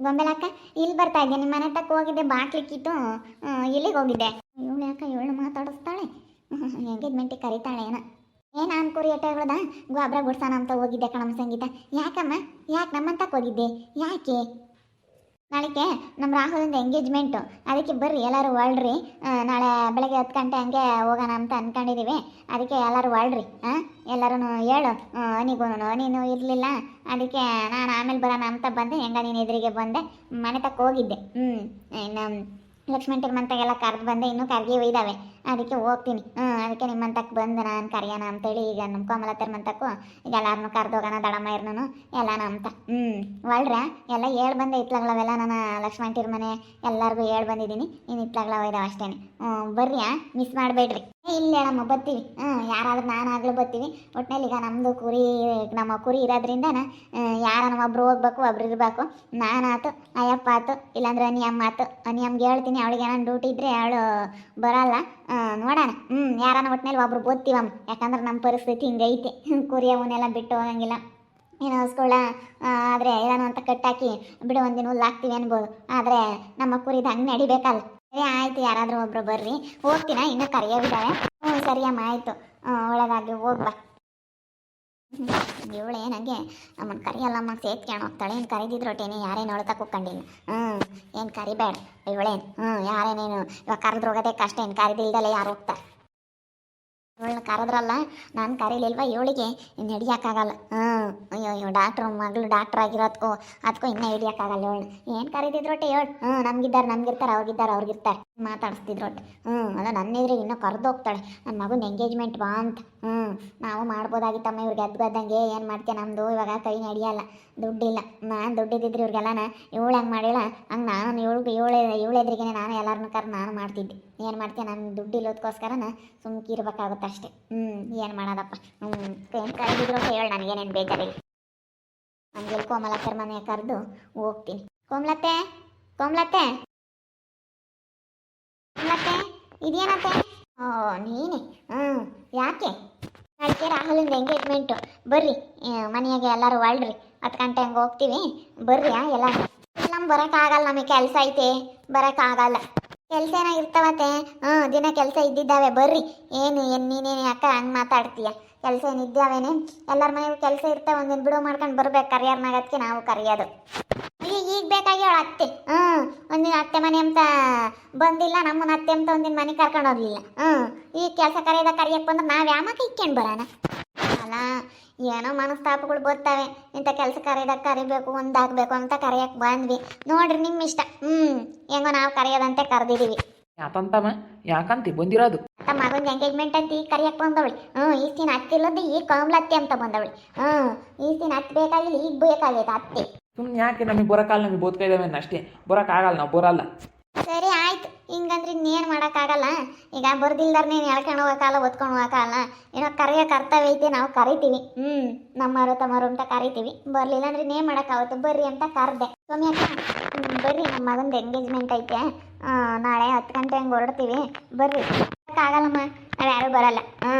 ಗೊಂಬೆಲಕ್ಕ ಇಲ್ಲಿ ಬರ್ತಾ ಇದ್ದೆ. ನಿಮ್ಮ ಮನೆ ತಕ್ಕ ಹೋಗಿದ್ದೆ ಬಾಟ್ಲಿಕ್ಕಿತ್ತು ಇಲ್ಲಿಗೆ ಹೋಗಿದ್ದೆ. ಇವಳು ಯಾಕ ಇವಳು ಮಾತಾಡಿಸ್ತಾಳೆ? ಎಂಗೇಜ್ಮೆಂಟಿಗೆ ಕರೀತಾಳೆ ಏನ. ಏನ ಅನ್ಕುರಿ ಎಟ್ಟಗಳದ ಗೊಬ್ಬರ ಅಂತ ಹೋಗಿದ್ದೆ ಕಣಮ್ಮ ಸಂಗೀತ. ಯಾಕಮ್ಮ? ಯಾಕೆ ನಮ್ಮಂತಕ್ಕೆ ಹೋಗಿದ್ದೆ? ಯಾಕೆ? ನಾಳೆಗೆ ನಮ್ಮ ರಾಹುಲಿಂದ ಎಂಗೇಜ್ಮೆಂಟು ಅದಕ್ಕೆ ಬರ್ರಿ, ಎಲ್ಲರೂ ಹೊಳ್ರಿ ನಾಳೆ ಬೆಳಗ್ಗೆ ಹತ್ತು ಗಂಟೆ ಹಂಗೆ ಹೋಗೋಣ ಅಂತ ಅನ್ಕೊಂಡಿದೀವಿ. ಅದಕ್ಕೆ ಎಲ್ಲರೂ ಹೊಳ್ರಿ ಹಾಂ ಎಲ್ಲರೂ ಹೇಳು. ಅನಿಗೂ ನೀನು ಇರಲಿಲ್ಲ. ಅದಕ್ಕೆ ನಾನು ಆಮೇಲೆ ಬರೋಣ ಅಂತ ಬಂದೆ. ಹೆಂಗ ನೀನು ಎದುರಿಗೆ ಬಂದೆ. ಮನೆ ತಕ್ಕ ಹೋಗಿದ್ದೆ. ಹ್ಞೂ ಇನ್ನು ಲಕ್ಷ್ಮಣ್ ಟಿರ್ಮಂತಾಗೆಲ್ಲ ಕರೆದು ಬಂದೆ. ಇನ್ನೂ ಕರ್ಗಿ ಒಯ್ದಾವೆ. ಅದಕ್ಕೆ ಹೋಗ್ತೀನಿ. ಹ್ಞೂ ಅದಕ್ಕೆ ನಿಮ್ಮಂತಕ್ಕೆ ಬಂದು ನಾನು, ಕರೆಯೋಣ ಅಂತೇಳಿ. ಈಗ ನಮ್ಮ ಕೋಮಲತ್ತರ ಮಂತಕ್ಕೂ ಈಗ ಎಲ್ಲಾರನ್ನೂ ಕರ್ದು ಹೋಗೋಣ ದಡಮ್ಮ ಇರ್ನು ಎಲ್ಲಾನ ಅಂತ. ಹ್ಞೂ ಒಳ್ರ. ಎಲ್ಲ ಹೇಳಿ ಬಂದೆ ಇತ್ಲಾಗ್ಲವೆಲ್ಲ ನಾನು ಲಕ್ಷ್ಮಣ ಟಿರ್ ಮನೆ ಎಲ್ಲರಿಗೂ ಹೇಳಿ ಬಂದಿದ್ದೀನಿ. ನೀನು ಇತ್ಲಾಗ್ಲವ ಇದಾವೆ ಅಷ್ಟೇ ಹ್ಞೂ ಬರ್ರಿ ಮಿಸ್ ಮಾಡಬೇಡ್ರಿ. ಇಲ್ಲ ಹೇಳಮ್ಮ ಬರ್ತೀವಿ ಹ್ಞೂ ಯಾರಾದ್ರೂ ನಾನಾಗಲೂ ಬರ್ತೀವಿ ಒಟ್ಟಿನಲ್ಲಿ ಈಗ ನಮ್ಮದು ಕುರಿ, ನಮ್ಮ ಕುರಿ ಇರೋದ್ರಿಂದ ಯಾರನ್ನ ಒಬ್ರು ಹೋಗ್ಬೇಕು, ಒಬ್ರು ಇರಬೇಕು. ನಾನಾತು ಅಯ್ಯಪ್ಪ ಆತು ಇಲ್ಲಾಂದ್ರೆ ಅನಿಯಮ್ಮ ಆತು ಅನಿಯಮ್ಗೆ ಹೇಳ್ತೀನಿ, ಅವಳಿಗೆ ಏನಾನ ಡ್ಯೂಟಿ ಇದ್ದರೆ ಅವಳು ಬರಲ್ಲ. ನೋಡೋಣ. ಹ್ಞೂ ಯಾರನ್ನ ಒಟ್ಟಿನಲ್ಲಿ ಒಬ್ರು ಓದ್ತೀವಮ್ಮ. ಯಾಕಂದ್ರೆ ನಮ್ಮ ಪರಿಸ್ಥಿತಿ ಹಿಂಗೈತೆ. ಕುರಿ ಅವನ್ನೆಲ್ಲ ಬಿಟ್ಟು ಹೋಗಂಗಿಲ್ಲ. ಏನು ಹಸ್ಕೊಳ ಆದರೆ ಏನೋ ಅಂತ ಕಟ್ಟಾಕಿ, ಬಿಡು ಒಂದಿನ ಹುಲ್ಲು ಹಾಕ್ತೀವಿ ಅನ್ಬೋದು. ಆದರೆ ನಮ್ಮ ಕುರಿದ ಹಂಗೆ ನಡಿಬೇಕಲ್ಲ. ಸರಿ, ಆಯ್ತು, ಯಾರಾದರೂ ಒಬ್ರು ಬರ್ರಿ. ಹೋಗ್ತೀನ? ಇನ್ನೂ ಕರೆಯೋವಿದ್ದಾವೆ ಹ್ಞೂ ಸರಿಯಮ್ಮ, ಆಯಿತು. ಒಳಗಾಗಿ ಹೋಗ್ಬಾ. ಇವಳು ನನಗೆ ನಮ್ಮನ್ನು ಕರಿಯಲ್ಲಮ್ಮ ಸೇತ್ಕೊಂಡು ಹೋಗ್ತಾಳೆ ಏನು ಕರೀದಿದ್ರೊಟ್ಟೇನೆ ಯಾರೇನು ನೋಡ್ತಾ ಕೂತ್ಕೊಂಡಿಲ್ಲ ಹ್ಞೂ ಏನು ಕರಿಬೇಡ ಇವಳೇನು ಹ್ಞೂ ಯಾರೇನೇನು ಇವಾಗ ಕರೆದ್ರು ಹೋಗೋದೇ ಕಷ್ಟ ಏನು ಕರೆದಿಲ್ದಲೆ ಯಾರು ಹೋಗ್ತಾರೆ ಇವಳನ್ನ ಕರೆದ್ರಲ್ಲ, ನಾನು ಕರೀಲಿಲ್ವ? ಇವಳಿಗೆ ಇನ್ನು ಹಿಡಿಯೋಕ್ಕಾಗಲ್ಲ. ಹ್ಞೂ ಅಯ್ಯೋ ಅಯ್ಯೋ, ಡಾಕ್ಟ್ರು, ಮಗಳು ಡಾಕ್ಟ್ರ್ ಆಗಿರೋದಕ್ಕೂ ಅದಕ್ಕೂ ಇನ್ನೂ ಹಿಡಿಯೋಕ್ಕಾಗಲ್ಲ ಇವಳು. ಏನು ಕರೀತಿದ್ರೊಟ್ಟೆ ಹೇಳು ಹ್ಞೂ ನಮಗಿದ್ದಾರೆ, ನಮ್ಗಿರ್ತಾರೆ, ಅವ್ರಿಗಿದ್ದಾರೆ, ಅವ್ರಿಗಿರ್ತಾರೆ. ಮಾತಾಡಿಸ್ತಿದ್ರೊಟ್ಟೆ ಹ್ಞೂ ಅಲ್ಲ ನನ್ನ ಎದುರಿಗೆ ಇನ್ನೂ ಕರೆದು ಹೋಗ್ತಾಳೆ. ನನ್ನ ಮಗನ ಎಂಗೇಜ್ಮೆಂಟ್ ಬಾ ಅಂತ. ಹ್ಞೂ ನಾವು ಮಾಡ್ಬೋದಾಗಿತ್ತಮ್ಮ, ಇವ್ರಿಗೆ ಅದು ಗದ್ದಂಗೆ ಏನು ಮಾಡ್ತೀಯ ನಮ್ಮದು ಇವಾಗ ಕೈ ನಡೆಯಲ್ಲ, ದುಡ್ಡಿಲ್ಲ. ನಾನು ದುಡ್ಡಿದ್ದಿದ್ರೆ ಇವ್ರಿಗೆಲ್ಲನ ಇವಳು ಹಂಗೆ ಮಾಡಿಲ್ಲ ಹಂಗೆ ನಾನು ಇವಳು ಇವಳು ಇವಳು ಎದುರಿಗೆ ನಾನು ಎಲ್ಲರನ್ನೂ ಕರ್ ನಾನು ಮಾಡ್ತಿದ್ದೆ. ಏನು ಮಾಡ್ತೀಯ ನಾನು ದುಡ್ಡಿಲ್ಲೋದಕ್ಕೋಸ್ಕರನ ಸುಮ್ಕೆ ಅಷ್ಟೇ. ಹ್ಞೂ ಏನು ಮಾಡೋದಪ್ಪ? ಹ್ಞೂ ಏನು ಕರೆದಿದ್ರು ಅಂತ ಹೇಳಿ ನನಗೇನೇನು ಬೇಜಾರಿಲ್ಲ ನನಗೆ ಕೋಮಲಕ್ಕರ ಮನೆ ಕರೆದು ಹೋಗ್ತೀನಿ. ಕೋಮಲತ್ತೆ? ಕೋಮಲತ್ತೆ? ಕೋಮಲತ್ತೆ? ಇದೇನತ್ತೆ? ಓ, ನೀನೆ? ಹ್ಞೂ ಯಾಕೆ? ನಾಳೆಗೆ ರಾಹುಲಿಂದ ಎಂಗೇಜ್ಮೆಂಟು ಬರ್ರಿ ಮನೆಯಾಗೆ ಎಲ್ಲರೂ ಒಳ್ರಿ ಹತ್ತು ಗಂಟೆ ಹಂಗೆ ಹೋಗ್ತೀವಿ. ಬರ್ರಿ ಎಲ್ಲ ನಮ್ಮ ಬರೋಕ್ಕಾಗಲ್ಲ ನಮಗೆ ಕೆಲಸ ಐತೆ. ಬರೋಕ್ಕಾಗಲ್ಲ ಕೆಲಸ ಏನೋ ಇರ್ತಾವತ್ತೆ. ಹ್ಞೂ ದಿನ ಕೆಲಸ ಇದ್ದಿದ್ದಾವೆ. ಬರ್ರಿ. ಏನು ಏನು ನೀನೇನು ಯಾಕೆ ಹಂಗೆ ಮಾತಾಡ್ತೀಯ? ಕೆಲಸ ಏನು ಇದ್ದಾವೇನೆ ಎಲ್ಲರ ಮನೆಗೂ ಕೆಲಸ ಇರ್ತಾವೆ ಒಂದಿನ ಬಿಡುವು ಮಾಡ್ಕೊಂಡು ಬರ್ಬೇಕು ಕರಿಯರ್ನಾಗ ಅದಕ್ಕೆ ನಾವು ಕರೆಯೋದು. ಅವಳು ಅತ್ತೆ. ಹ್ಞೂ ಒಂದಿನ ಅತ್ತೆ ಮನೆ ಅಂತ ಬಂದಿಲ್ಲ ನಮ್ಮನ್ನ ಅತ್ತೆ ಅಂತ ಒಂದಿನ ಮನೆ ಕರ್ಕೊಂಡು ಹೋಗ್ಲಿಲ್ಲ. ಹ್ಞೂ ಈ ಕೆಲಸ ಕರೆಯದ ಕರಿಯಕ್ಕೆ ಬಂದ್ರೆ ನಾವು ಯಾಮಕ್ಕೆ ಇಕ್ಕೊಂಡು ಬರೋಣ? ಅಲ್ಲ ಏನೋ ಮನಸ್ತಾಪಗಳು ಬರ್ತಾವೆ. ಇಂಥ ಕೆಲಸ ಕರೆಯೋದಕ್ಕೆ ಕರಿಬೇಕು ಒಂದಾಗಬೇಕು ಅಂತ ಕರೆಯಕ್ಕೆ ಬಂದ್ವಿ. ನೋಡ್ರಿ ನಿಮ್ಮ ಇಷ್ಟ. ಹ್ಞೂ ಹೆಂಗೋ ನಾವು ಕರೆಯೋದಂತೆ ಕರೆದಿದ್ದೀವಿ ಯಾಕಂತಮ್ಮ ಯಾಕಂತಿ ಬಂದಿರೋದು? ತಮ್ಮ ಮಗನ ಎಂಗೇಜ್ಮೆಂಟ್ ಅಂತ ಈಗ ಕರಿಯಕ್ಕೆ ಬಂದವಳು. ಹ್ಞೂ ಈ ಸೀನ್ ಹತ್ತಿಲ್ಲದ ಈಗ ಕಮಲತ್ತಿ ಅಂತ ಬಂದವಳಿ. ಹ್ಞೂ ಈ ಸೀನ್ ಹತ್ತು ಬೇಕಾಗಿಲ್ಲ ಈಗ ಬೇಕಾಗೈತೆ ಅತ್ತೆ. ಸುಮ್ಮನೆ ಯಾಕೆ ನಮಗೆ ಬರೋಕ್ಕಲ್ಲ ನಮಗೆ ಬೋದ್ಕ ಇದ್ದಾವೆ ಅಷ್ಟೇ. ಬರೋಕ್ಕಾಗಲ್ಲ ನಾವು, ಬರಲ್ಲ. ಸರಿ, ಆಯ್ತು. ಹಿಂಗಂದ್ರೆ ಇನ್ನೇನು ಮಾಡೋಕ್ಕಾಗಲ್ಲ? ಈಗ ಬರ್ದಿಲ್ದಾರ ನೀನು ಎಳ್ಕೊಂಡು ಹೋಗೋಕ್ಕಲ್ಲ ಓದ್ಕೊಂಡು ಹೋಗೋಕ್ಕಾಗಲ್ಲ? ಏನೋ ಕರೆಯೋ ಕರ್ತವ್ಯ ಐತೆ, ನಾವು ಕರಿತೀವಿ. ಹ್ಞೂ ನಮ್ಮರು ತಮ್ಮರು ಅಂತ ಕರಿತೀವಿ. ಬರಲಿಲ್ಲ ಅಂದ್ರೆ ಇನ್ನೇನು ಮಾಡೋಕ್ಕಾಗುತ್ತೆ? ಬರ್ರಿ ಅಂತ ಕರೆದೆ. ಸ್ವಾಮಿ ಅಕ್ಕ ಬರ್ರಿ. ನಮ್ಮ ಮಗಂದು ಎಂಗೇಜ್ಮೆಂಟ್ ಐತೆ. ನಾಳೆ ಹತ್ತು ಗಂಟೆ ಹಂಗೆ ಹೊರಡ್ತೀವಿ. ಬರ್ರಿ. ಆಗಲ್ಲಮ್ಮ ನಾವು ಯಾರೂ ಬರಲ್ಲ. ಹ್ಞೂ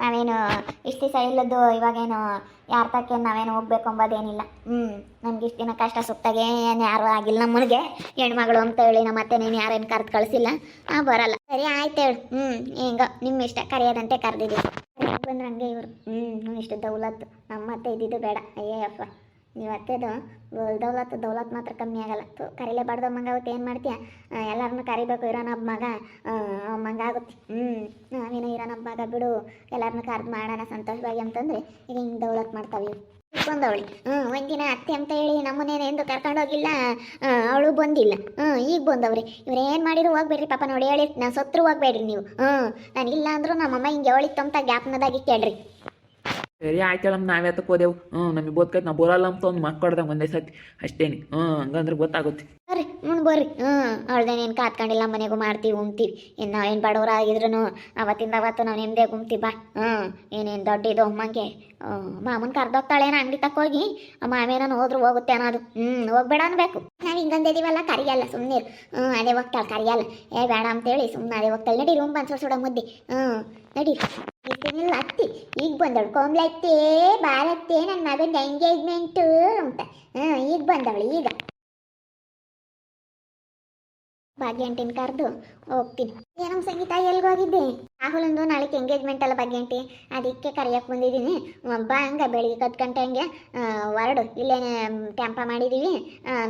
ನಾವೇನು ಇಷ್ಟು ದಿವಸ ಇಲ್ಲದ್ದು ಇವಾಗೇನು ಯಾರ ತಕ್ಕ ನಾವೇನು ಹೋಗ್ಬೇಕು ಅಂಬೋದೇನಿಲ್ಲ. ಹ್ಞೂ ನಮ್ಗೆ ಇಷ್ಟು ದಿನ ಕಷ್ಟ ಸುತ್ತಾಗೆ ಏನು ಯಾರು ಆಗಿಲ್ಲ ನಮ್ಮನಿಗೆ ಹೆಣ್ಮಗಳು ಅಂತ ಹೇಳಿ ನಮ್ಮ ಅತ್ತೆ ನೀನು ಯಾರೇನು ಕರೆದು ಕಳಿಸಿಲ್ಲ. ಹಾಂ ಬರಲ್ಲ. ಸರಿ ಆಯ್ತು ಹೇಳು. ಹ್ಞೂ ಹೆಂಗೋ ನಿಮ್ಮ ಇಷ್ಟ ಕರೆಯೋದಂತೆ ಕರೆದಿದ್ದೀವಿ. ಬಂದ್ರೆ ಹಂಗೆ ಇವರು. ಹ್ಞೂ ಇಷ್ಟು ದೌಲತ್ತು. ನಮ್ಮ ಅತ್ತೆ ಇದ್ದಿದ್ದು ಬೇಡ. ಅಯ್ಯಪ್ಪ ನೀವು ಅತ್ತೆದು ದೌಲತ್ ದೌಲತ್ ಮಾತ್ರ ಕಮ್ಮಿ ಆಗಲ್ಲ. ತು ಕರಿಲೇಬಾರ್ದು ಮಂಗಾಗುತ್ತೆ ಏನು ಮಾಡ್ತೀಯ? ಎಲ್ಲರನ್ನೂ ಕರಿಬೇಕು ಇರೋನೊಬ್ಬ ಮಗ. ಮಂಗ ಆಗುತ್ತೆ. ಹ್ಞೂ ನೀನು ಇರೋನೊಬ್ಬ ಮಗ ಬಿಡು. ಎಲ್ಲರನ್ನೂ ಕರ್ದು ಮಾಡೋಣ ಸಂತೋಷವಾಗಿ ಅಂತಂದ್ರೆ ಈಗ ಹಿಂಗೆ ದೌಲತ್ ಮಾಡ್ತಾವೆ ಬಂದವಳಿ ಹ್ಞೂ ಒಂದಿನ ಅತ್ತೆ ಅಂತ ಹೇಳಿ ನಮ್ಮನೇನು ಎಂದು ಕರ್ಕೊಂಡೋಗಿಲ್ಲ. ಅವಳು ಬಂದಿಲ್ಲ. ಹ್ಞೂ ಈಗ ಬಂದವ್ರಿ. ಇವ್ರು ಏನು ಮಾಡಿದ್ರು ಹೋಗ್ಬೇಡ್ರಿ ಪಾಪ ನೋಡಿ. ಹೇಳಿ, ನಾನು ಸತ್ರು ಹೋಗ್ಬೇಡ್ರಿ ನೀವು. ಹ್ಞೂ ನಾನು ಇಲ್ಲ ಅಂದರೂ ನಮ್ಮಮ್ಮ ಹಿಂಗೆ ಅವಳಿಗೆ ಅಂತ ಗ್ಯಾಪ್ನದಾಗಿ ಕೇಳ್ರಿ ಸರಿ ಆಯ್ತೇಳಮ್ ನಾವೇ ಅದಕ್ಕೆ ಹೋದೆವು ಹ್ಞೂ ನಮಗೆ ಬೋದ್ಕೈತೆ ನಾವು ಬರಲ್ಲ ಅಂತ ಒಂದು ಮಕ್ಕಳ್ದಂಗೆ ಒಂದೇ ಸತಿ ಅಷ್ಟೇನೆ. ಹ್ಞೂ ಹಂಗಂದ್ರೆ ಗೊತ್ತಾಗುತ್ತೆ. ಬರ್ರಿ, ಮುಂದೆ ಬರ್ರಿ. ಹ್ಞೂ ಅವಳ್ದೇನೇನು ಕಾತ್ಕೊಂಡಿಲ್ಲ, ಮನೆಗೂ ಮಾಡ್ತೀವಿ ಉಮ್ತೀವಿ ಇನ್ನು ನಾವೇನು ಬಡವ್ರು ಆಗಿದ್ರು ಅವತ್ತಿಂದ ಅವತ್ತು ನಾವು ನಿಮ್ಮದೇ ಗುಮ್ತೀವಿ ಬಾ. ಹ್ಞೂ ಏನೇನು ದೊಡ್ಡಿದು ಅಮ್ಮಂಗೆ. ಮಾಮೂನ್ ಕರ್ದೋಗ್ತಾಳೇನೋ ಅಂಗಡಿ ತಕ್ಕೋಗಿ ಮಾವೇನೋ ಹೋದ್ರು ಹೋಗುತ್ತೆ ಅನ್ನೋದು. ಹ್ಞೂ ಹೋಗ್ಬೇಡ ಅನ್ಬೇಕು. ನಾವು ಹಿಂಗಂದಿದೀವಲ್ಲ ಕರಿಯಲ್ಲ ಸುಮ್ಮನೆ ಹ್ಞೂ ಅದೇ ಹೋಗ್ತಾಳೆ, ಕರಿಯಲ್ಲ. ಏ, ಬೇಡ ಅಂತೇಳಿ ಸುಮ್ಮನೆ ಅದೇ ಹೋಗ್ತಾಳೆ. ನಡಿ ರೂಮ್ ಬಂದು ಸುಡ ಮುದ್ದಿ. ಹ್ಞೂ ನಡಿ. ಇರ್ತೀನಿಲ್ಲ ಅತ್ತಿ. ಈಗ ಬಂದವಳು, ಕೋಮ್ಲತ್ತೆ, ಬಾರತ್ತೆ, ನನ್ನ ಮಗನ ಎಂಗೇಜ್ಮೆಂಟು ಅಂತ. ಹ್ಞೂ ಈಗ ಬಂದವಳು ಈಗ. ಭಾಗ್ಯ ಆಂಟಿನ ಕರೆದು ಹೋಗ್ತೀನಿ. ಏನಮ್ಮ ಸಂಗೀತ ಎಲ್ಗೆ ಹೋಗಿದ್ದೆ ರಾಹುಲಂದು ನಾಳೆಗೆ ಎಂಗೇಜ್ಮೆಂಟ್ ಅಲ್ಲ ಭಾಗ್ಯ ಅಂಟಿ ಅದಕ್ಕೆ ಕರೆಯಕ್ಕೆ ಬಂದಿದ್ದೀನಿ. ಬಾ ಹಂಗೆ ಬೆಳಿಗ್ಗೆ ಹತ್ತು ಗಂಟೆ ಹಂಗೆ ಹೊರಡು. ಇಲ್ಲೇನೆ ಟೆಂಪ ಮಾಡಿದ್ದೀವಿ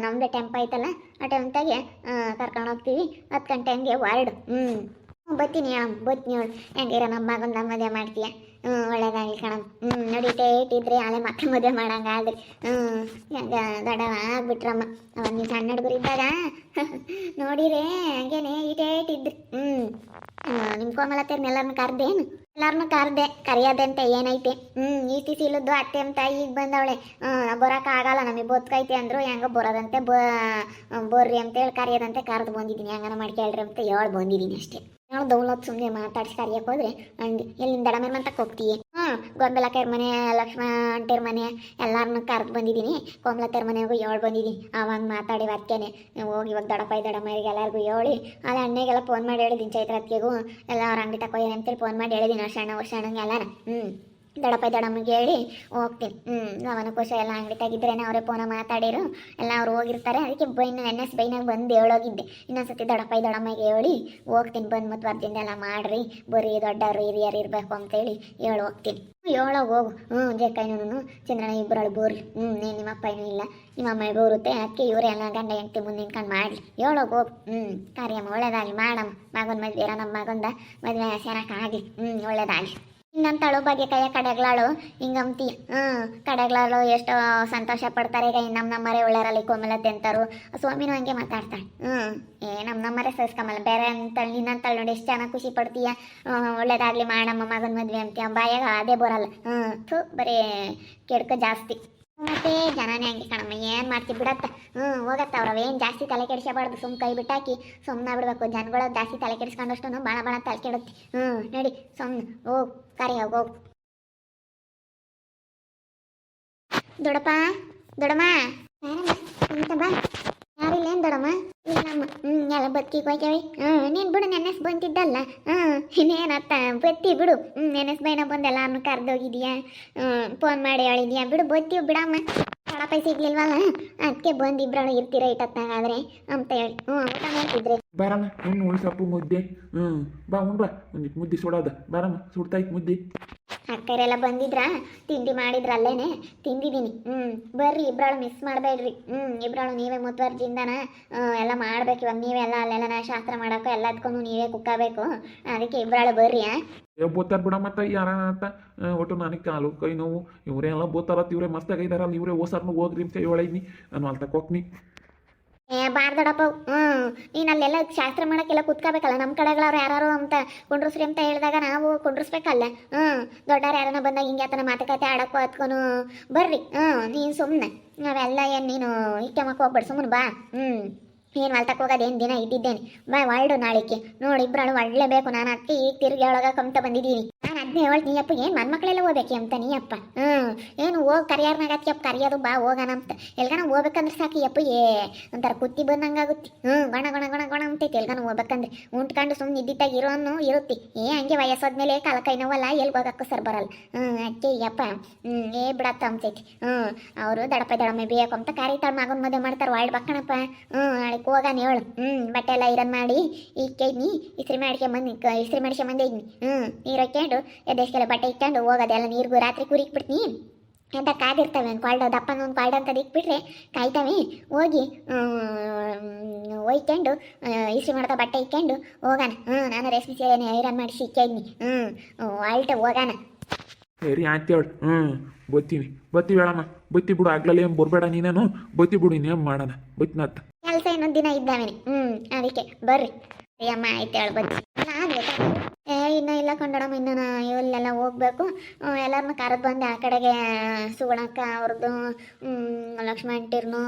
ನಮ್ದು ಟೆಂಪ ಐತಲ್ಲ, ಆ ಟೆಂಪಾಗೆ ಕರ್ಕೊಂಡು ಹೋಗ್ತೀವಿ. ಹತ್ತು ಗಂಟೆ ಹಂಗೆ ಹೊರಡು. ಹ್ಞೂ ಬತ್ತೀನಿ ಬತ್ತೀನಿ ಹೆಂಗಿರ ನಮ್ಮ ಮಗನ ಮದುವೆ ಮಾಡ್ತೀಯ? ಹ್ಞೂ ಒಳ್ಳೇದಾಗಲಿ ಕಣಮ್ ಹ್ಞೂ ಟೇಟ್ ಇದ್ರೆ ಹಳೆ ಮತ್ತೆ ಮದುವೆ ಮಾಡಂಗಾದ್ರೆ. ಹ್ಞೂ ದೊಡ್ಡವ ಆಗ್ಬಿಟ್ರಮ್ಮ. ಅವ ನೀವು ಸಣ್ಣ ಹುಡುಗರು ಇದ್ದಾಗ, ನೋಡಿರೇ, ಹಂಗೇನೆ ಈಟೇಟ್ ಇದ್ರಿ ಹ್ಞೂ ನಿಮ್ಮ ಕೋಮಲತ್ತೇರ್ನ ಎಲ್ಲರನ್ನ ಕರ್ದೇನು ಎಲ್ಲರನ್ನೂ ಕರ್ದೆ, ಕರೆಯೋದಂತೆ ಏನೈತೆ? ಹ್ಞೂ ಸಿ ಸಿಲುದ್ದು ಅತ್ತೆ ಅಂತ ಈಗ ಬಂದವಳೆ. ಹ್ಞೂ ಬರೋಕ್ಕಾಗಲ್ಲ ನಮಗೆ ಬದುಕೈತೆ ಅಂದ್ರು, ಹೆಂಗ ಬರೋದಂತೆ ಬ, ಬರ್ರಿ ಅಂತೇಳಿ ಕರೆಯೋದಂತೆ ಕರೆದು ಬಂದಿದ್ದೀನಿ, ಹೆಂಗನ ಮಾಡ್ಕೇಳ್ರಿ ಅಂತ ಹೇಳಿ ಬಂದಿದ್ದೀನಿ ಅಷ್ಟೇ. ನಾವು ದೌಲತ್ ಸುಮ್ಮನೆ ಮಾತಾಡ್ಸಿ ಕರಿಯಕ್ಕೆ ಹೋದ್ರೆ ಅಂದು ಎಲ್ಲಿಂದ ದಡಮೇರ್ ಮಂತಕ್ಕೆ ಹೋಗ್ತೀವಿ ಗೊಂಬೆಲಕ್ಕೇರ್ ಮನೆ, ಲಕ್ಷ್ಮಣ ಅಂಟೇರ್ ಮನೆ ಎಲ್ಲಾರನ್ನೂ ಕರೆದು ಬಂದಿದ್ದೀನಿ ಕೋಮಲತ್ತೇರ್ ಮನೆಗೂ ಏಳು ಬಂದಿದ್ದೀನಿ ಅವಾಗ ಮಾತಾಡಿ ಅದಕ್ಕೇನೆ ಹೋಗಿ ಇವಾಗ ದಡಪಾಯಿ ದಡಮರಿಗೆ ಎಲ್ಲರಿಗೂ ಹೇಳಿ ಅಲ್ಲಿ ಅಣ್ಣಗೆಲ್ಲ ಫೋನ್ ಮಾಡಿ ಹೇಳಿದ್ದೀನಿ ಚೈತ್ರ ಅತ್ತಿಗೆಗೂ, ಎಲ್ಲ ಅವ್ರ ಅಂಗಡಿ ತಕೊಯ್ಯಂತೇಳಿ ಫೋನ್ ಮಾಡಿ ಹೇಳಿದ್ದೀನಿ ವರ್ಷಣ್ಣ ವರ್ಷಣ್ಣಂಗೆ ಎಲ್ಲಾರ ಹ್ಞೂ ದಡಪಾಯಿ ದಡಮ್ಮಗೆ ಹೇಳಿ, ಹೋಗ್ತೀನಿ. ಹ್ಞೂ ಲವನಕೋಶ ಎಲ್ಲ ಅಂಗಡಿ ತೆಗಿದ್ರೇನೆ ಅವರೇ ಫೋನ ಮಾತಾಡಿರು. ಎಲ್ಲ ಅವ್ರು ಹೋಗಿರ್ತಾರೆ. ಅದಕ್ಕೆ ಬೈನ ಎನ್ ಎಸ್ ಬೈನಾಗ ಬಂದು ಹೇಳೋಗಿದ್ದೆ. ಇನ್ನೊಂದ್ಸತಿ ದಡಪ್ಪ ದಡಮ್ಮಗೆ ಹೇಳಿ, ಹೋಗ್ತೀನಿ, ಬಂದು ಮತ್ತು ವರ್ದಿಂದ ಎಲ್ಲ ಮಾಡ್ರಿ. ಬರೀ ದೊಡ್ಡವರು, ಹಿರಿಯರು ಇರಬೇಕು ಅಂತೇಳಿ ಹೇಳಿ ಹೋಗ್ತೀನಿ. ಹೇಳೋಗಿ ಹೋಗು. ಹ್ಞೂ ಜೇಕಾಯಿನೂ ಚಂದ್ರನ ಇಬ್ಬರಳು ಬೋರ್ಲಿ. ಹ್ಞೂ ನೀನು ನಿಮ್ಮ ಅಪ್ಪನೂ ಇಲ್ಲ. ನಿಮ್ಮ ಅಮ್ಮ ಬರುತ್ತೆ. ಅದಕ್ಕೆ ಇವರೆಲ್ಲ ಗಂಡ ಹೆಂಡ್ತಿ ಮುಂದೆ ನಿಂತ್ಕೊಂಡು ಮಾಡಲಿ. ಹೇಳೋಗಿ ಹೋಗು. ಹ್ಞೂ ಕಾರ್ಯಮ್ಮ ಒಳ್ಳೇದಾಗಲಿ ಮಾಡಮ್ಮ. ಮಗನ ಮದುವೆ ಇರೋ ನಮ್ಮ ಮಗಂದ ಮದುವೆ ಸೇರಕ್ಕಾಗಲಿ ಹ್ಞೂ ಒಳ್ಳೇದಾಗಲಿ ಇನ್ನಂತಳು ಬಗ್ಗೆ ಕೈಯ ಕಡೆಗಳಾಳು ಹಿಂಗಂತಿ ಹ್ಮ್ ಕಡೆಗಳಾಳು ಎಷ್ಟು ಸಂತೋಷ ಪಡ್ತಾರೆ. ಈಗ ನಮ್ಮ ನಮ್ಮರೆ ಒಳ್ಳೆರಲ್ಲಿ ಕೋಮಲ ತಿಂತಾರು ಸ್ವಾಮಿನೂ ಹಂಗೆ ಮಾತಾಡ್ತಾಳೆ. ಹ್ಮ್ ಏ ನಮ್ಮ ನಮ್ಮರೆ ಸರಿಸ್ಕೊಂಬಲ್ಲ ಬೇರೆ ಅಂತಳು ತಳ್ ನೋಡಿ, ಎಷ್ಟು ಚೆನ್ನಾಗಿ ಖುಷಿ ಪಡ್ತೀಯ? ಒಳ್ಳೇದಾಗ್ಲಿ ಮಾಡಮ್ಮ ಮಗನ ಮದ್ವೆ ಅಂತೀಯ? ಬಾಯಾಗ ಅದೇ ಬರಲ್ಲ. ಹ್ಮ್ ಥೂ, ಬರೀ ಕೆಡ್ಕ ಜಾಸ್ತಿ. ಮತ್ತೆ ಜನನೇ ಹಂಗೆ ಕಣಮ್ಮ, ಏನು ಮಾಡ್ತಿ ಬಿಡತ್ತ? ಹ್ಞೂ, ಹೋಗತ್ತ ಅವ್ರವೇನು ಜಾಸ್ತಿ ತಲೆ ಕೆಡಿಸಬಾರ್ದು ಸುಮ್ ಕೈ ಬಿಟ್ಟಾಕಿ ಸುಮ್ಮನೆ ಬಿಡಬೇಕು, ಜನಗಳು ಜಾಸ್ತಿ ತಲೆ ಕೆಡಿಸ್ಕೊಂಡಷ್ಟು ಭಾಳ ಭಾಳ ತಲೆ ಕೆಡುತ್ತೆ ಹ್ಞೂ, ನೋಡಿ ಸುಮ್ಮನೆ ಹೋಗ್ ಕರಿ, ಹೋಗ್ ಹೋಗ್. ದೊಡಪ್ಪ, ದೊಡಮ್ಮ ಬಾ. ಏನು ದೊಡಮ್ಮ ಇಲ್ಲಮ್ಮ ಎಲ್ಲ ಬದುಕಿಗೆ ಹೋಗ್ಯಾವೆ. ಹ್ಞೂ ನೀನು ಬಿಡು ನೆನೆಸ್ ಬಂತಿದ್ದಲ್ಲ. ಹ್ಞೂ ಇನ್ನೇನತ್ತ? ಬತ್ತಿ ಬಿಡು. ಹ್ಞೂ ನೆನೆಸ್ ಬೈನ ಬಂದಲ್ಲ ಅವನು ಕರೆದೋಗಿದ್ಯಾ? ಫೋನ್ ಮಾಡಿ ಹೇಳಿದ್ಯಾ? ಬಿಡು, ಬತ್ತೀವಿ ಬಿಡಮ್ಮ. ಹಣ ಪೈಸೆ ಸಿಗ್ಲಿಲ್ವಲ್ಲ ಅದಕ್ಕೆ ಬಂದು ಇರ್ತೀರ ಇಟ್ಟತ್ತಾಗಾದ್ರೆ ಅಂತ ಹೇಳಿ. ಹ್ಞೂ ಊಟ ಬಾರಮ್ಮ ಉಣ್ಣು ಉಣ್ಣು ಸೊಪ್ಪು ಮುದ್ದೆ. ಹ್ಞೂ ಬಾ ಉಣ್ ಬಾ. ಒಂದಿಟ್ಟು ಮುದ್ದೆ ಸುಡೋದ. ಬಾರಮ್ಮ ಸುಡ್ತಾಯ್ತು ಮುದ್ದೆ. ಅಕ್ಕರೆಲ್ಲ ಬಂದಿದ್ರಾ? ತಿಂಡಿ ಮಾಡಿದ್ರ ಅಲ್ಲೇನೆ? ತಿಂದಿದ್ದೀನಿ ಹ್ಞೂ ಬರ್ರಿ ಇಬ್ರಾಳು ಮಿಸ್ ಮಾಡಬೇಡ್ರಿ. ಹ್ಞೂ ಇಬ್ರಾಳು ನೀವೇ ಮುತುವರ್ಜಿಯಿಂದನ ಎಲ್ಲ ಮಾಡ್ಬೇಕು. ಇವಾಗ ನೀವೆಲ್ಲ ಅಲ್ಲೆಲ್ಲ ನಾ ಶಾಸ್ತ್ರ ಮಾಡಕ್ಕ ಎಲ್ಲದಕ್ಕೂ ನೀವೇ ಕುಕ್ಕಬೇಕು. ಅದಕ್ಕೆ ಇಬ್ರಾಳು ಬರ್ರಿ ಬೋತಾರ ಬಿಡ ಮತ್ತ ಯಾರ ಅಂತ ಒಟ್ಟು ನನಗೆ ಕಾಲು ಕೈ ನೋವು. ಇವರೇ ಎಲ್ಲ ಬೋತಾರತ್ ಇವರೇ ಮಸ್ತಾಗ ಇದಾರಲ್ಲ ಇವರೇ ಓಸಾರ್ನು ಹೋಗ್ರಿ ಅಂತ ಹೇಳಿದ್ನಿ ನಾನು ಅಲ್ತಕ್ಕೆ ಹೋಗ್ನಿ. ಏ ಬಾರ್ದಡಪ್ಪ ಹ್ಞೂ ನೀನು ಅಲ್ಲೆಲ್ಲ ಶಾಸ್ತ್ರ ಮಾಡೋಕ್ಕೆಲ್ಲ ಕುತ್ಕೋಬೇಕಲ್ಲ ನಮ್ಮ ಕಡೆಗಳವ್ರು ಯಾರು ಅಂತ ಕುಂಡ್ರಸ್ರಿ ಅಂತ ಹೇಳಿದಾಗ ನಾವು ಕುಂಡ್ರಸ್ಬೇಕಲ್ಲ ಹ್ಞೂ ದೊಡ್ಡವ್ರು ಯಾರನ್ನ ಬಂದಾಗ ಹಿಂಗೆ ಆತನ ಮಾತುಕತೆ ಆಡಕ್ಕೂ ಹತ್ಕೊನು, ಬರ್ರಿ ಹ್ಞೂ ನೀನು ಸುಮ್ಮನೆ ನಾವೆಲ್ಲ ಏನು ನೀನು ಇಕ್ಕಮಕ್ಕೆ ಹೋಗ್ಬೇಡ ಸುಮ್ಮನೆ ಬಾ ಹ್ಞೂ ಏನು ಹೊಲ್ತಕ್ಕೆ ಹೋಗೋದು ಏನು ದಿನ ಇದ್ದಿದ್ದೇನೆ, ಬಾ ಒಳ್ಳು ನಾಳಿಕೆ, ನೋಡಿ ಇಬ್ಬರು ಒಳ್ಳೇಬೇಕು ನಾನು ಅದಕ್ಕೆ ಈಗ ತಿರುಗಿ ಒಳಗ ಕಮ್ತ ಬಂದಿದ್ದೀನಿ. ಅದನ್ನೇ ಹೇಳಿ ನೀಯಪ್ಪ ಏನು ಮನ್ಮಕ್ಳೆಲ್ಲ ಹೋಗ್ಬೇಕು ಅಂತ ನೀಯಪ್ಪ ಹ್ಞೂ. ಏನು ಹೋಗಿ ಕರಿಯಾರ್ನಾಗ ಅಪ್ಪ ಕರಿಯೋದು ಬಾ, ಹೋಗೋಣ ಅಂತ. ಎಲ್ಗಾನ ಹೋಗ್ಬೇಕಂದ್ರೆ ಸಾಕು ಯಪ್ಪ ಏ, ಒಂಥರ ಕುತ್ತಿ ಬಂದಂಗಾಗುತ್ತೆ. ಹ್ಞೂ, ಗಣ ಗಣ ಗಣ ಗಣ ಅಂತೈತಿ ಎಲ್ಗಾನ ಹೋಗ್ಬೇಕಂದ್ರೆ. ಉಂಟ್ಕೊಂಡು ಸುಮ್ಮನೆ ಇದ್ದಿದ್ದಾಗ ಇರೋನು ಇರುತ್ತೆ. ಏ, ಹಂಗೆ ವಯಸ್ಸಾದ್ಮೇಲೆ ಕಾಲ ಕೈ ನೋವಲ್ಲ ಎಲ್ಲಿ ಹೋಗಕ್ಕೂ ಸರ್ ಬರಲ್ಲ. ಹ್ಞೂ, ಅಕ್ಕಿ ಯಪ್ಪ ಹ್ಞೂ, ಏ ಬಿಡತ್ತ ಅಂತೈತಿ. ಹ್ಞೂ, ಅವರು ದಡಪ ದಡಮೆ ಬೇಕು ಅಂತ ಕರೀತಾಳೆ ಮಗನ ಮದುವೆ ಮಾಡ್ತಾರೆ ಒಳ್ಳೆ ಬಕ್ಕಣಪ್ಪ, ಹ್ಞೂ ಅಳಕ್ಕೆ ಹೋಗಾನ ಹೇಳು. ಹ್ಞೂ, ಬಟ್ಟೆ ಎಲ್ಲ ಇರನ್ ಮಾಡಿ ಇಕ್ಕೈದ್ನಿ ಇಸ್ತ್ರಿ ಮಾಡ್ಕೊಂಬಂದು ಇಸ್ತ್ರಿ ಮಾಡ್ಕೊಂಬಂದಿದ್ನಿ ಹ್ಞೂ ನೀರು ಹಾಕ್ಕೊಂಡು ಎದ್ದೆಷ್ಟೆಲ್ಲ ಬಟ್ಟೆ ಇಟ್ಕೊಂಡು ಹೋಗೋದೆಲ್ಲ ನೀರಿಗೂ ರಾತ್ರಿ ಕುರಿಕ್ ಬಿಡ್ತೀನಿ. ಅಂತ ಕಾದಿರ್ತವೆ ಒಂದು ಕ್ವಾಲ್ಡ ದಪ್ಪನ ಒಂದು ಕ್ವಾಲ್ಡ ಅಂತ ಇಕ್ಬಿಟ್ರೆ ಕಾಯ್ತವೆ. ಹೋಗಿ ಒಯ್ಕೊಂಡು ಇಸ್ತ್ರಿ ಮಾಡ್ತಾ ಬಟ್ಟೆ ಇಕ್ಕೊಂಡು ಹೋಗೋಣ. ಹ್ಞೂ ನಾನು ರೇಷ್ಮೆ ಸೀರೆನೇ ಐರನ್ ಮಾಡಿ ಸಿಕ್ಕೈದ್ನಿ ಹ್ಞೂ ಅಲ್ಟ ಹೋಗೋಣ. ಸರಿ ಆಯ್ತು ಹೇಳು ಹ್ಞೂ ಬತ್ತೀನಿ ಬತ್ತಿ ಹೇಳಮ್ಮ. ಬತ್ತಿ ಬಿಡು ಆಗ್ಲಲ್ಲಿ ಏನು ಬರಬೇಡ ನೀನೇನು? ಬತ್ತಿ ಬಿಡು ಇನ್ನೇನು ಮಾಡೋಣ? ಬತ್ತಿನತ್ತ ಕೆಲಸ ಇನ್ನೊಂದು ದಿನ ಇದ್ದಾವೇನೆ ಹ್ಞೂ ಅದಕ್ಕೆ ಬರ್ರಿ. ಅಮ್ಮ ಆಯ್ತು ಹೇಳಿ ಬತ್ತಿ. ಏ ಇನ್ನೂ ಇಲ್ಲ ಕೊಂಡೋಡಮ್ಮ ಇನ್ನೂ ನಾ ಇಲ್ಲೆಲ್ಲ ಹೋಗ್ಬೇಕು. ಎಲ್ಲರನ್ನೂ ಕರೆದು ಬಂದೆ ಆ ಕಡೆಗೆ ಸುಗುಣಕ್ಕ ಅವ್ರದ್ದು ಲಕ್ಷ್ಮಣ ಅಂಟಿರ್ನು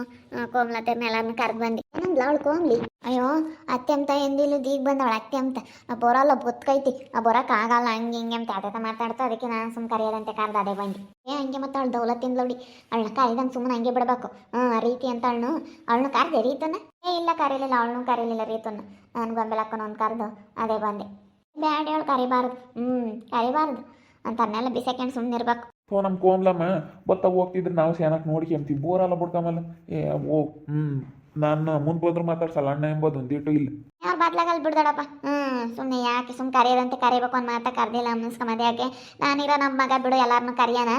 ಕೋಮಲತೆರ್ನ ಎಲ್ಲರನ್ನೂ ಕರೆದು ಬಂದೆ. ಏನಂದ್ಲ ಅವಳು ಕೋಮ್ಲಿ? ಅಯ್ಯೋ ಅತ್ತೆ ಅಂತ ಎಂದಿಲ್ಲ ಈಗ ಬಂದವಳು ಅತ್ತೆ ಅಂತ ಬರೋಲ್ಲ, ಬೊತ್ಕೈತಿ. ಆ, ಬರೋಕೆ ಆಗಲ್ಲ, ಹಂಗೆ ಹಿಂಗೆ ಅಂತ ಅದೇ ಮಾತಾಡ್ತಾ, ಅದಕ್ಕೆ ನಾನು ಸುಮ್ಮನೆ ಕರೆಯೋದಂತೆ ಕರೆದು ಅದೇ ಬಂದು. ಏ, ಹಂಗೆ ಮತ್ತೆ ಅವಳು ದೌಲತ್ತಿಂದ ನೋಡಿ. ಅವಳನ್ನ ಕರಿದಂಗೆ ಸುಮ್ಮನೆ ಹಂಗೆ ಬಿಡಬೇಕು. ಹ್ಞೂ ರೀತಿ ಅಂತ ಅವಳನ್ನು ಅವಳನ್ನ ಕರೆದೆ ರೀತನ? ಏ, ಇಲ್ಲ ಕರೀಲಿಲ್ಲ ಅವಳನ್ನು ಕರೀಲಿಲ್ಲ ರೀತನ. ನಾನು ಗೊಂಬೆಲಕ್ಕನ ಒಂದು ಕರೆದು ಅದೇ ಬಂದೆ. ಬ್ಯಾಡ ಹೇಳು, ಕರಿಬಾರ್ದು. ಹ್ಞೂ ಕರಿಬಾರ್ದು. ಅಂತನ್ನೆಲ್ಲ ಬಿಸಾಕೊಂಡು ಸುಮ್ಮನೆ ಇರ್ಬೇಕು. ಓ ನಮ್ಮ ಕೋಮ್ಲಮ್ಮ, ಬತ್ತ ಹೋಗ್ತಿದ್ರೆ ನಾವು ಸೇನಕ್ಕೆ ನೋಡ್ಕೊಂತೀವಿ. ಬೋರಲ್ಲ ಬುಡ್ಕಮಲ್ಲ ಏ, ಓ ಹ್ಞೂ ನಾನು ಮುಂದೆ ಬಂದ್ರು ಮಾತಾಡ್ಸಲ್ಲ ಅಣ್ಣ ಎಂಬುದು ಒಂದಿಟ್ಟು ಇಲ್ಲ. ಯಾರು ಬಾದ್ಲಾಗಲ್ ಬಿಡ್ದಾಡಪ್ಪ ಹ್ಮ್ ಸುಮ್ಮನೆ ಯಾಕೆ ಸುಮ್ ಕರೆಯದಂತೆ ಕರಿಬೇಕು ಒಂದು ಮಾತಾ, ಕರ್ದಿಲ್ಲ ಅನ್ನಿಸ್ಕೊಂಬದೆ ಯಾಕೆ ನಾನಿರೋ ನಮ್ಮ ಮಗ ಬಿಡು ಎಲ್ಲಾರನ್ನೂ ಕರಿಯೋಣ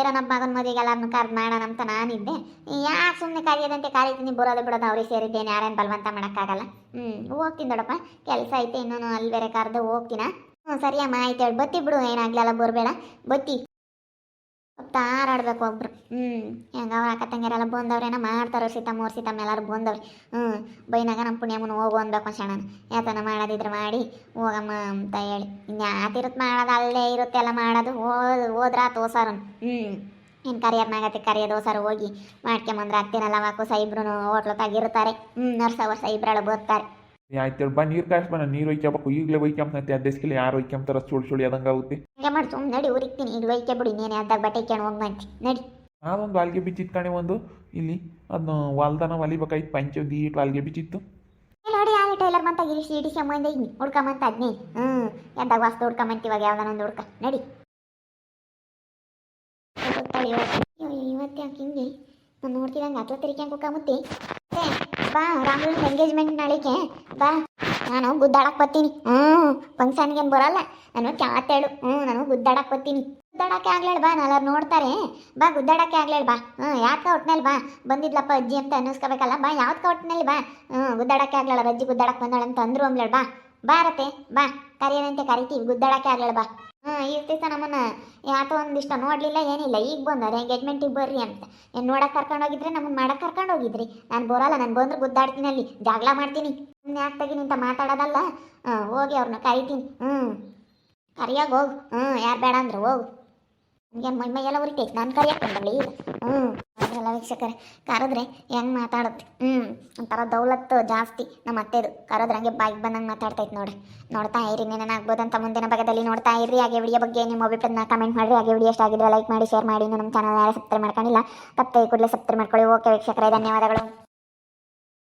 ಇರೋ ನಮ್ಮ ಮಗನ ಮದುವೆಗೆ ಎಲ್ಲಾರನ್ನೂ ಕರ್ದು ಮಾಡೋಣ ಅಂತ ನಾನಿದ್ದೆ ಯಾಕೆ ಸುಮ್ಮನೆ ಕರೆಯೋದಂತೆ ಕರಿತೀನಿ, ಬರೋದು ಬಿಡೋದು ಅವ್ರಿಗೆ ಸೇರಿದ್ದೇನೆ, ಯಾರೇನು ಬಲವಂತ ಮಾಡೋಕ್ಕಾಗಲ್ಲ. ಹ್ಮ್, ಹೋಗ್ತೀನಿ ದೊಡಪ್ಪ ಕೆಲಸ ಐತೆ ಇನ್ನೂ ಅಲ್ಲಿ ಬೇರೆ ಕರೆದು ಹೋಗ್ತೀನ? ಹ್ಞೂ ಸರಿಯಮ್ಮ, ಆಯ್ತು ಹೇಳಿ. ಬತ್ತಿ ಬಿಡು ಏನಾಗ್ಲಿಲ್ಲ ಬರಬೇಡ. ಬತ್ತಿ. ತಾರಾಡ್ಬೇಕು ಒಬ್ರು. ಹ್ಞೂ ಹೆಂಗ ಅವ್ರ ಅಕ್ಕ ತಂಗಿಯರೆಲ್ಲ ಏನೋ ಮಾಡ್ತಾರೋ ಸೀತಮ್ಮ ಅವ್ರ ಸೀತಮ್ಮ ಎಲ್ಲರೂ ಬಂದವ್ರಿ. ಹ್ಞೂ ಬೈನಾಗ ನಮ್ಮ ಪುಣ್ಯಮ್ಮನ ಹೋಗು ಅನ್ಬೇಕು ಶಣನ ಯಾತನ ಮಾಡೋದಿದ್ರೆ ಮಾಡಿ ಹೋಗಮ್ಮ ಅಂತ ಹೇಳಿ. ಇನ್ಯಾತಿರುತ್ತೆ ಮಾಡೋದು ಅಲ್ಲೇ ಇರುತ್ತೆ ಎಲ್ಲ ಮಾಡೋದು. ಹೋದ್ ಹೋದ್ರ ಹ್ಮ್. ಹ್ಞೂ ಏನು ಕರಿಯರ್ನಾಗತ್ತೆ ಕರಿಯ ದೋಸಾರು ಹೋಗಿ ಮಾಡ್ಕೊಂಬಂದ್ರೆ ಅತ್ತಿನಲ್ಲ ವಾಕು ಸೈಬ್ರು ಹೋಟ್ಲು ತಾಗಿರ್ತಾರೆ ಹ್ಞೂ ನರ್ಸ ವರ್ಷ ಇಬ್ಬರಳು ಬರ್ತಾರೆ. ಆಯ್ತು ಬಾ ನೀರು ಕಾಯಿಸ್ ಬಾ ನೀರು ಒಯ್ಕೊಬೇಕು ಈಗಲೇ ಒಯ್ಕೊಂಬಂತೆ ಅದೇಸ್ಕಿಲ್ಲ ಯಾರು ಒಯ್ಕೊಂತಾರ ಸುಳ್ಳು ಸುಳ್ಳು ಅದಂಗ ಆಗುತ್ತೆ. ಹಂಗೆ ಮಾಡಿ ಸುಮ್ಮನೆ ನಡಿ ಉರಿಕ್ತೀನಿ ಈಗ ಒಯ್ಕೆ ಬಿಡಿ ನೀನು ಅದಾಗ ಬಟ್ಟೆ ಕೇಳಿ ಹೋಗ್ಬಂತಿ ನಡಿ. ಅದೊಂದು ವಾಲ್ಗೆ ಬಿಚ್ಚಿತ್ತು ಕಣೆ ಒಂದು. ಇಲ್ಲಿ ಅದನ್ನ ವಾಲ್ದನ ಒಲಿಬೇಕಾಯ್ತು ಪಂಚ ದೀಟ್ ವಾಲ್ಗೆ ಬಿಚ್ಚಿತ್ತು. ನೋಡಿ ಅಲ್ಲಿ ಟೈಲರ್ ಮಂತ ಇರಿಸಿ ಇಡಿಸಿ ಅಮ್ಮಂದ ಇದ್ನಿ. ಹುಡ್ಕಂಬಂತ ಅದ್ನಿ. ಹ್ಞೂ ಎಂದಾಗ ವಾಸ್ತು ಹುಡ್ಕಂಬಂತ ಇವಾಗ ಯಾವ್ದಾನೊಂದು ಹುಡ್ಕ. ನಡಿ. ಇವತ್ತು ಯಾಕೆ ಹಿಂಗೆ? ನಾನು ನೋಡ್ತಿದಂಗೆ ಅತ್ಲ ತಿರ್ಕ್ಯಾಂಗೆ ಕುಕ್ಕಮುತ್ತಿ ಏ ಬಾ, ರಾಹುಲ್ ಎಂಗೇಜ್ಮೆಂಟ್ ನಾಳಿಗೆ. ಬಾ. ನಾನು ಗುದ್ದಾಡಕ್ಕೆ ಬರ್ತೀನಿ. ಹ್ಞೂ ಫಂಕ್ಷನ್ಗೇನು ಬರಲ್ಲ. ನಾನು ಚಾತೇಳು ಹ್ಞೂ ನಾನು ಗುದ್ದಾಡಕ್ಕೆ ಬರ್ತೀನಿ. ಗುದ್ದಾಡಕ್ಕೆ ಆಗ್ಲೇಳು ಬಾ, ನಾಲ್ವರು ನೋಡ್ತಾರೆ. ಬಾ, ಗುದ್ದಾಡಕ್ಕೆ ಆಗ್ಲೇಳು ಬಾ. ಹ್ಞೂ ಯಾಕೆ ಒಟ್ನಲ್ಲಿ ಬಾ. ಬಂದಿದ್ಲಪ್ಪ ಅಜ್ಜಿ ಅಂತ ಅನ್ನಿಸ್ಕೋಬೇಕಲ್ಲ, ಬಾ ಯಾವ್ದಕ್ಕೆ ಒಟ್ಟಿನಲ್ಲಿ ಬಾ. ಹ್ಞೂ ಗುದ್ದಾಡಕ್ಕೆ ಆಗ್ಲೇಳ ಅಜ್ಜಿ ಗುದ್ದಾಡಕ್ಕೆ ಬಂದಾಳ ಅಂತ ಅಂದ್ರು ಬಾ. ಬಾರತೆ ಬಾ. ಕರೆಯೋದಂತೆ ಕರಿತೀವಿ, ಗುದ್ದಾಡಕ್ಕೆ ಆಗ್ಲೇಳು ಬಾ. ದಿವಸ ನಮ್ಮನ್ನ? ಯಾತೋ ಒಂದಿಷ್ಟ ನೋಡಲಿಲ್ಲ ಏನಿಲ್ಲ. ಈಗ ಬಂದವ್ರೆ ಎಂಗೇಜ್ಮೆಂಟಿಗೆ ಬರ್ರಿ ಅಂತ. ಏನು ನೋಡಕ್ಕೆ ಕರ್ಕೊಂಡು ಹೋಗಿದ್ರೆ ನಮ್ಮನ್ನ ಮಾಡಕ್ಕೆ ಕರ್ಕೊಂಡು ಹೋಗಿದ್ರಿ. ನಾನು ಬರೋಲ್ಲ, ನಾನು ಬಂದ್ರೆ ಗುದ್ದಾಡ್ತೀನಿ ಅಲ್ಲಿ. ಜಗಳ ಮಾಡ್ತೀನಿ. ಯಾಕೆ ಆಗ್ತಾಗಿ ನಿಂತ ಮಾತಾಡೋದಲ್ಲ? ಹೋಗಿ ಅವ್ರನ್ನ ಕರಿತೀನಿ. ಹ್ಞೂ ಕರಿಯಾಗಿ ಹೋಗು. ಹ್ಞೂ ಯಾರು ಬೇಡ ಅಂದ್ರೆ ಹೋಗು. ನನಗೆ ಮೈ ಮೈಯೆಲ್ಲ ನಾನು ಕರಿಯಕ್ಕೆ ಈಗ. ಹ್ಞೂ ವೀಕ್ಷಕರೇ, ಕರೆದ್ರೆ ಹೆಂಗೆ ಮಾತಾಡುತ್ತೆ? ಹ್ಞೂ ಒಂಥರ ದೌಲತ್ತು ಜಾಸ್ತಿ ನಮ್ಮ ಅತ್ತೆದು. ಕರೆದ್ರೆ ಹಂಗೆ ಬಾಯಿಗೆ ಬಂದಂಗೆ ಮಾತಾಡ್ತೈತೆ ನೋಡಿ ನೋಡ್ತಾ ಇರಿ ಅಂತ ಮುಂದಿನ ಭಾಗದಲ್ಲಿ ನೋಡ್ತಾ ಇರಿ. ಹಾಗೆ ವಿಡಿಯೋ ಬಗ್ಗೆ ನಿಮ್ಮ ಅಭಿಪ್ರಾಯನ ಕಮೆಂಟ್ ಮಾಡಿರಿ. ಹಾಗೆ ವಿಡಿಯೋ ಎಷ್ಟಾಗಿದ್ರೆ ಲೈಕ್ ಮಾಡಿ ಶೇರ್ ಮಾಡಿ. ನಮ್ಮ ಚಾನಲ್ ಯಾರು ಸಬ್ಸ್ಕ್ರೈಬ್ ಮಾಡ್ಕೊಂಡಿಲ್ಲ ತಪ್ಪೇ ಕೂಡಲೇ ಸಬ್ಸ್ಕ್ರೈಬ್ ಮಾಡ್ಕೊಳ್ಳಿ. ಓಕೆ ವೀಕ್ಷಕರೇ, ಧನ್ಯವಾದಗಳು.